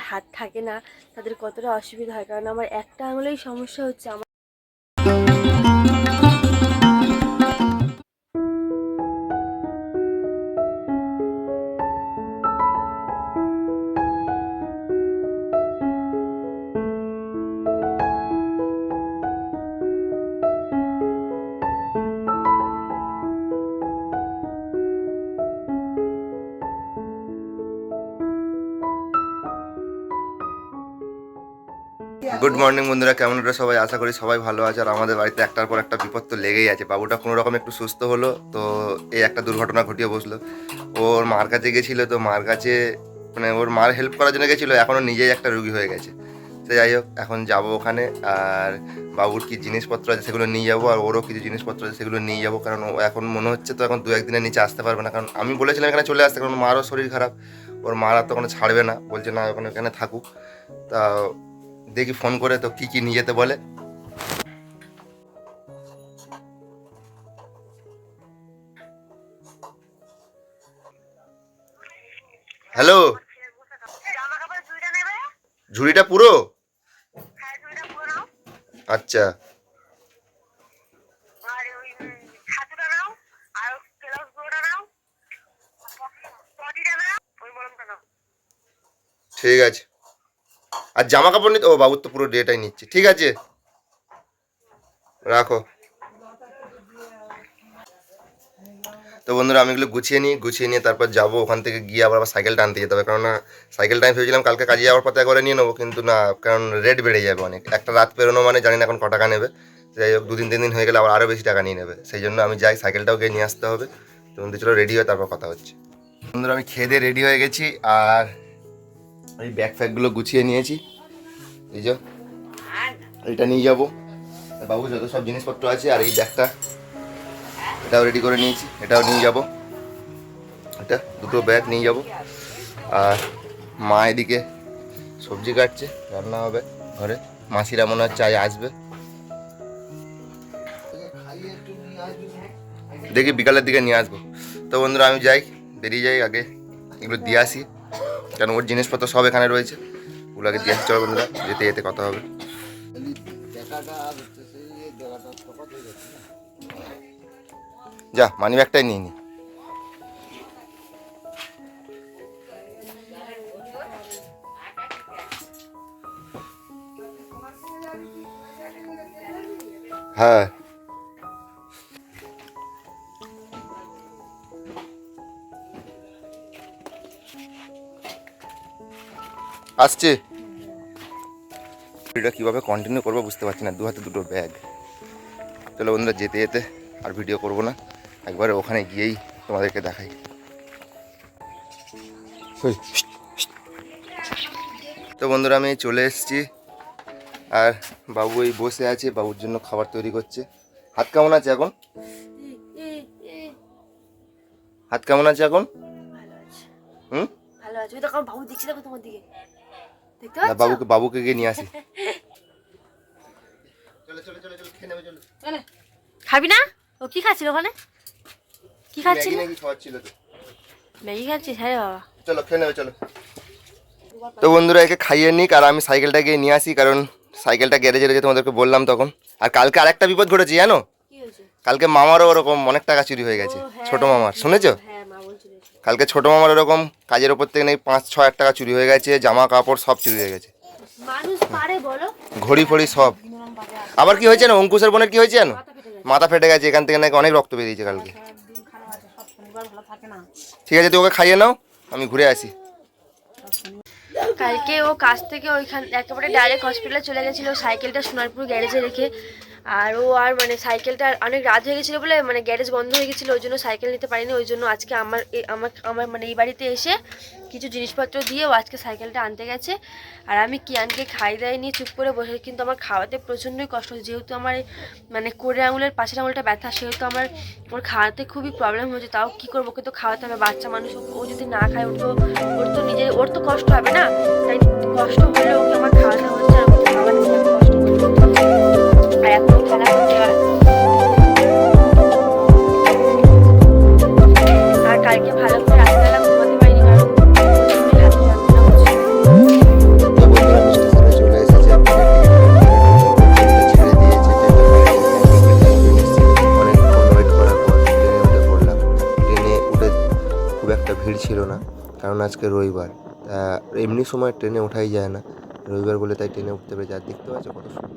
হাত থাকে না তাদের কতটা অসুবিধা হয়? কারণ আমার একটা আঙুলেই সমস্যা হচ্ছে আমার গুড মর্নিং বন্ধুরা, কেমন আছো সবাই? আশা করি সবাই ভালো আছে। আর আমাদের বাড়িতে একটার পর একটা বিপদ তো লেগেই আছে। বাবুটা কোনো রকম একটু সুস্থ হলো, তো এই একটা দুর্ঘটনা ঘটিয়ে বসল। ওর মার কাছে গেছিল, তো মার কাছে মানে ওর মার হেল্প করার জন্য গেছিল, এখনও নিজেই একটা রুগী হয়ে গেছে। তো যাই হোক, এখন যাব ওখানে, আর বাবুর কি জিনিসপত্র আছে সেগুলো নিয়ে যাব, আর ওরও কিছু জিনিসপত্র আছে সেগুলো নিয়ে যাব, কারণ ও এখন মনে হচ্ছে তো এখন দু একদিনের নিচে আসতে পারবে না। কারণ আমি বলেছিলাম এখানে চলে আসতে, কারণ মারও শরীর খারাপ। ওর মারা তো ওখানে ছাড়বে না। বলছে, না, ওখানে এখানে থাকুক। তা দেখি ফোন করে তো কি কি নিয়ে যেতে বলে। হ্যালো? ঝুড়িটা পুরো? আচ্ছা। ঠিক আছে। আর জামা কাপড় নিতে ও বাবুর তো পুরো ডেটাই নিচ্ছে। ঠিক আছে? রাখো। তো বন্ধুরা, আমি এগুলো গুছিয়ে নিই, গুছিয়ে নিয়ে তারপর যাব। ওখান থেকে গিয়ে আবার আবার সাইকেলটা আনতে যেতে হবে। কারণ না সাইকেলটা আমি ভেবেছিলাম কালকে কাজে যাওয়ার পথে একবারে নিয়ে নেব, কিন্তু না, কারণ রেট বেড়ে যাবে অনেক। একটা রাত পেরোনো মানে জানি না এখন ক টাকা নেবে। যাই হোক, দুদিন তিন দিন হয়ে গেলে আবার আরও বেশি টাকা নিয়ে নেবে। সেই জন্য আমি যাই সাইকেলটাও গিয়ে নিয়ে আসতে হবে। তো বন্ধু, চলো রেডি হয়ে তারপর কথা হচ্ছে। বন্ধুরা, আমি খেয়ে দিয়ে রেডি হয়ে গেছি। আর এই ব্যাগ ফ্যাগগুলো গুছিয়ে নিয়েছি। এই যে এটা নিয়ে যাব। বাবু, যত সব জিনিসপত্র আছে, আর এই ব্যাগটা, এটাও রেডি করে নিয়েছি, এটাও নিয়ে যাব। এটা দুটো ব্যাগ নিয়ে যাব। আর মা এদিকে সবজি কাটছে, রান্না হবে ঘরে। মাসিরা মনে হচ্ছে আসবে। দেখি বিকালের দিকে নিয়ে আসব। তো বন্ধুরা, আমি যাই, বেরিয়ে যাই, আগে এগুলো দিয়ে আসি। কারণ ওর জিনিসপত্র সব এখানে রয়েছে? ওগুলো আগে দিয়ে আসতে হবে বন্ধুরা, যেতে যেতে কথা হবে। যা, মানি ব্যাগটাই নিয়ে নি। হ্যাঁ। আসছে। ভিডিওটা কীভাবে কন্টিনিউ করব বুঝতে পারছি না দু হাতে দুটো ব্যাগ চলো বন্ধুরা যেতে যেতে আর ভিডিও করব না। একবারে ওখানে গিয়েই তোমাদেরকে দেখাই। তো বন্ধুরা আমি চলে এসেছি। আর বাবু এই বসে আছে বাবুর জন্য খাবার তৈরি করছে। হাত কেমন আছে এখন? হাত কেমন আছে এখন? ভালো হুম? ভালো আছে। বাবু দেখছি দেখো তোমার দিকে। বাবুকে বাবুকে গিয়ে নিয়ে আসি। চলো চলো চলো চলো খেয়ে নেবে চলো। খাবি না? ও কি খাচ্ছিল ওখানে? কি খাচ্ছিল? ম্যাগি খাচ্ছিস? হ্যাঁ বাবা। চলো খেয়ে নেবে চলো। তো বন্ধুরা একে খাইয়ে নিক আর আমি সাইকেলটা গিয়ে নিয়ে আসি কারণ সাইকেলটা গ্যারেজে রেখে তোমাদেরকে বললাম তখন। আর কালকে আরেকটা বিপদ ঘটেছে জানো? কালকে মামারও ওরকম অনেক টাকা চুরি হয়ে গেছে হ্যাঁ, ছোট মামার। শুনেছো? হ্যাঁ। কালকে ছোট মামার ওরকম কাজের ওপর থেকে নেই পাঁচ ছ হাজার টাকা চুরি হয়ে গেছে জামা কাপড় সব চুরি হয়ে গেছে। ঘড়ি ফড়ি সব। আবার কি হয়েছে না অঙ্কুশের বোনের কি হয়েছে জানো? মাথা ফেটে গেছে এখান থেকে নাকি অনেক রক্ত বেরিয়েছে কালকে। ঠিক আছে তুই ওকে খাইয়ে নাও আমি ঘুরে আসি। কালকে ও কাজ থেকে ওইখান, একেবারে ডাইরেক্ট হসপিটালে চলে গেছিল সাইকেলটা সোনারপুর গ্যারেজে রেখে। আর ও আর মানে সাইকেলটা অনেক রাত হয়ে গেছিল বলে মানে গ্যারেজ বন্ধ হয়ে গেছিল, ওই জন্য সাইকেল নিতে পারিনি, ওই জন্য আজকে আমার আমার আমার মানে এই বাড়িতে এসে কিছু জিনিসপত্র দিয়ে ও আজকে সাইকেলটা আনতে গেছে। আর আমি কিয়ানকে খাই দেয় নিয়ে চুপ করে বসে, কিন্তু আমার খাওয়াতে প্রচণ্ডই কষ্ট হচ্ছে যেহেতু আমার মানে কোড়ে আঙুলের পাশের আঙুলটা ব্যথা, সেহেতু আমার, ওর খাওয়াতে খুবই প্রবলেম হচ্ছে তাও কী করব, ওকে তো খাওয়াতে হবে, বাচ্চা মানুষ, ও যদি না খায়, ওর তো ওর তো নিজের, ওর তো কষ্ট হবে না। না তাই কষ্ট হলেও কি আমার খাওয়া দাওয়া হচ্ছে নিয়ে কষ্ট আর খেলা আর কালকে ভালো করে খুব একটা ভিড় ছিল না কারণ আজকে রবিবার এমনি সময় ট্রেনে ওঠাই যায় না। রবিবার বলে তাই ট্রেনে উঠতে পারে আর দেখতে পাচ্ছ কত সুন্দর।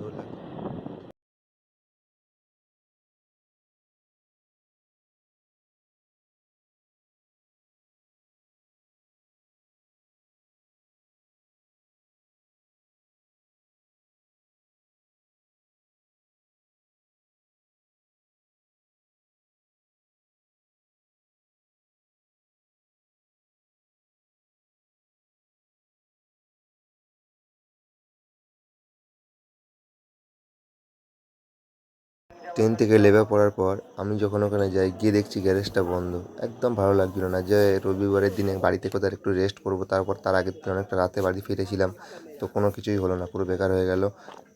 ট্রেন থেকে লেবে পড়ার পর আমি যখন ওখানে যাই, গিয়ে দেখছি গ্যারেজটা বন্ধ। একদম ভালো লাগছিল না যে রবিবারের দিনে বাড়িতে কোথাও একটু রেস্ট করব, তারপর তার আগের দিন অনেকটা রাতে বাড়ি ফিরেছিলাম, তো কোনো কিছুই হলো না, পুরো বেকার হয়ে গেল।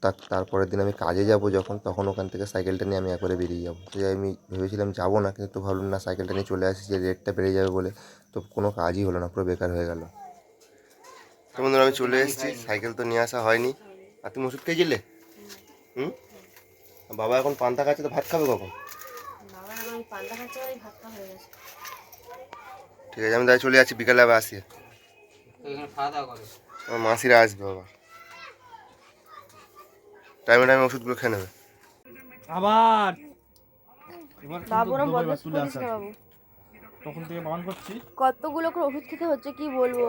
তার তারপরের দিন আমি কাজে যাব যখন, তখন ওখান থেকে সাইকেলটা নিয়ে আমি একবারে বেরিয়ে যাব। তো আমি ভেবেছিলাম যাব না, কিন্তু ভাবলাম না সাইকেলটা নিয়ে চলে আসি, যে রেটটা বেড়ে যাবে বলে, তো কোনো কাজই হলো না, পুরো বেকার হয়ে গেল। তো আমি চলে এসেছি সাইকেল তো নিয়ে আসা হয়নি। আর তুমি ওষুধ খেয়েছিলে? হুম? বাবা এখন পান্তা খাচ্ছে তো ভাত খাবে কখন? ঠিক আছে আমি তাই চলে যাচ্ছি বিকালে আবার আসি। আমার মাসিরা আসবে বাবা। টাইমে টাইমে ওষুধগুলো খেয়ে নেবে। আবার! তখন থেকে বারণ করছি। কতগুলো করে ওষুধ খেতে হচ্ছে কি বলব?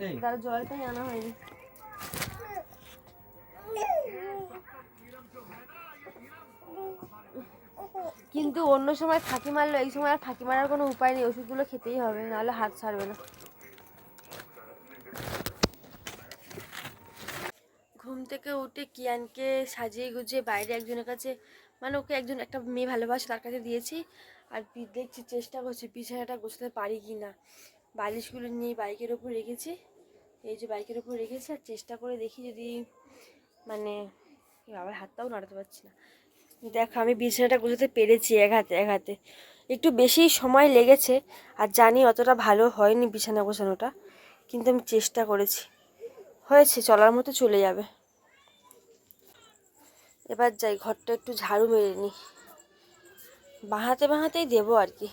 এই। তার জলটাই আনা হয়নি। কিন্তু অন্য সময় ফাঁকি মারলো এই সময় আর ফাঁকি মারার কোনো উপায় নেই, ওষুধগুলো খেতেই হবে, নাহলে হাত ছাড়বে না। ঘুম থেকে উঠে কিয়ানকে সাজিয়ে গুজিয়ে বাইরে একজনের কাছে মানে ওকে একজন, একটা মেয়ে ভালোবাসে তার কাছে দিয়েছি, আর দেখছি চেষ্টা করছি বিছানাটা গোছাতে পারি কি না। বালিশগুলো নিয়ে বাইকের ওপর রেখেছি, এই যে বাইকের ওপর রেখেছি, আর চেষ্টা করে দেখি যদি মানে বাবার হাতটাও নাড়াতে পারছি না। দেখো, আমি বিছানাটা গোছাতে পেরেছি এক হাতে এক হাতে। একটু বেশি সময় লেগেছে আর জানি অতটা ভালো হয়নি বিছানা গোছানোটা, কিন্তু আমি চেষ্টা করেছি। হয়েছে, চলার মতো চলে যাবে। এবার যাই, ঘরটা একটু ঝাড়ু মেরে নিই। বাঁহাতে বাঁহাতেই দেবো আর কি।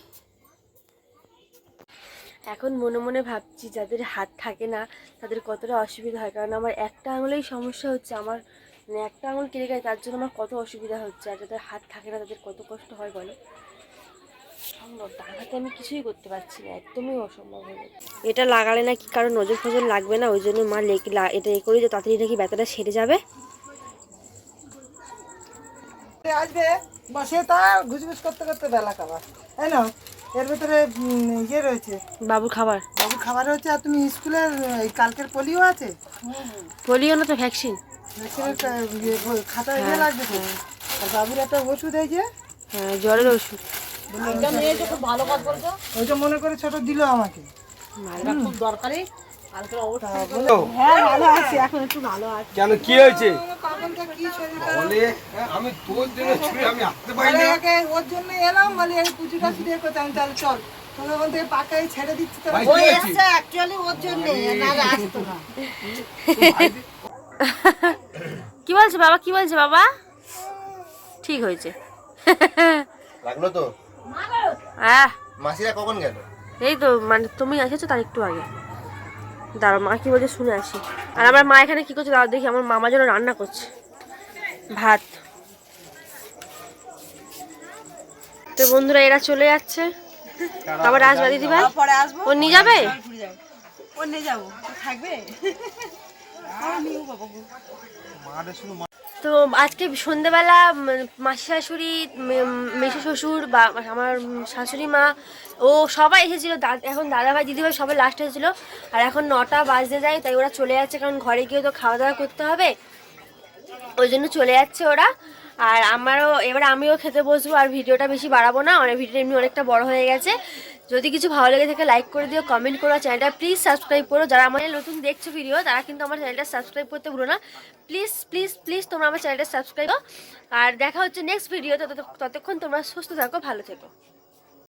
এখন মনে মনে ভাবছি, যাদের হাত থাকে না, তাদের কতটা অসুবিধা হয়? কারণ আমার একটা আঙুলেই সমস্যা হচ্ছে, আমার মানে একটা আঙুল কেটে গেছে তার জন্য আমার কত অসুবিধা হচ্ছে আর যাদের হাত থাকে না তাদের কত কষ্ট হয় বলো? সম্ভব ডান হাতে আমি কিছুই করতে পারছি না একদমই অসম্ভব হয়ে এটা লাগালে না কি কারও নজর ফজর লাগবে না ওই জন্য মা লেগ লা- এটা এ করি যে তাড়াতাড়ি নাকি ব্যথাটা সেরে যাবে? আসবে বসে তা ঘুষঘুষ করতে করতে বেলা খাবার। তাই না এর ভেতরে ইয়ে রয়েছে। বাবুর খাবার। বাবু খাবার হচ্ছে আর তুমি স্কুলের কালকের পোলিও আছে? বলিও না তো ভ্যাকসিন? খাতায় লাগবে আর বাবুর একটা ওষুধ এই যে হ্যাঁ জ্বরের ওষুধ ওইটা মনে করে ছোট দিল আমাকে হ্যাঁ ভালো আছে এখন একটু ভালো আছে কেন কি হয়েছে? বলে আমি তোর জন্য ছুটি আমি আসতে পারি ওর জন্য এলাম বলে এই পুজোটা শুরু করতে আমি তাহলে চল তোর ওখান থেকে পাকাই ছেড়ে দিচ্ছি তো ভাই, ও কি হয়েছে? এসছে অ্যাকচুয়ালি ওর জন্য না আসতো না। কি বলছে বাবা? কি বলছে বাবা? ঠিক হয়েছে। লাগল তো? আহ মাসিরা কখন গেল? এই তো মানে তুমি এসেছ তার একটু আগে। দাঁড়া মা কি বলছে শুনে আসি। আর আমার মা এখানে কি করছে দাঁড়া দেখি আমার মামা যেন রান্না করছে। ভাত। তো বন্ধুরা এরা চলে যাচ্ছে। আবার আসবে দিদি ভাই ও নিয়ে যাবে? ও নিয়ে যাব। থাকবে? তো আজকে সন্ধেবেলা মাসি শাশুড়ি মেশো শ্বশুর বা আমার শাশুড়ি মা, ও সবাই এসেছিল। এখন দাদাভাই, দিদিভাই সবাই লাস্ট এসেছিল। আর এখন নটা বাজতে যায়, তাই ওরা চলে যাচ্ছে। কারণ ঘরে গিয়ে তো খাওয়া দাওয়া করতে হবে। ওই জন্য চলে যাচ্ছে ওরা। আর আমারও, এবার আমিও খেতে বসবো আর ভিডিওটা বেশি বাড়াবো না, অনেক ভিডিও এমনি অনেকটা বড় হয়ে গেছে। যদি কিছু ভালো লেগে থাকে লাইক করে দিও কমেন্ট করো চ্যানেলটা প্লিজ সাবস্ক্রাইব করো। যারা আমাদের নতুন দেখছ ভিডিও তারা কিন্তু আমার চ্যানেলটা সাবস্ক্রাইব করতে ভুলো না। প্লিজ প্লিজ প্লিজ তোমরা আমার চ্যানেলটা সাবস্ক্রাইব আর দেখা হচ্ছে নেক্সট ভিডিও ততক্ষণ তোমরা সুস্থ থাকো, ভালো থেকো।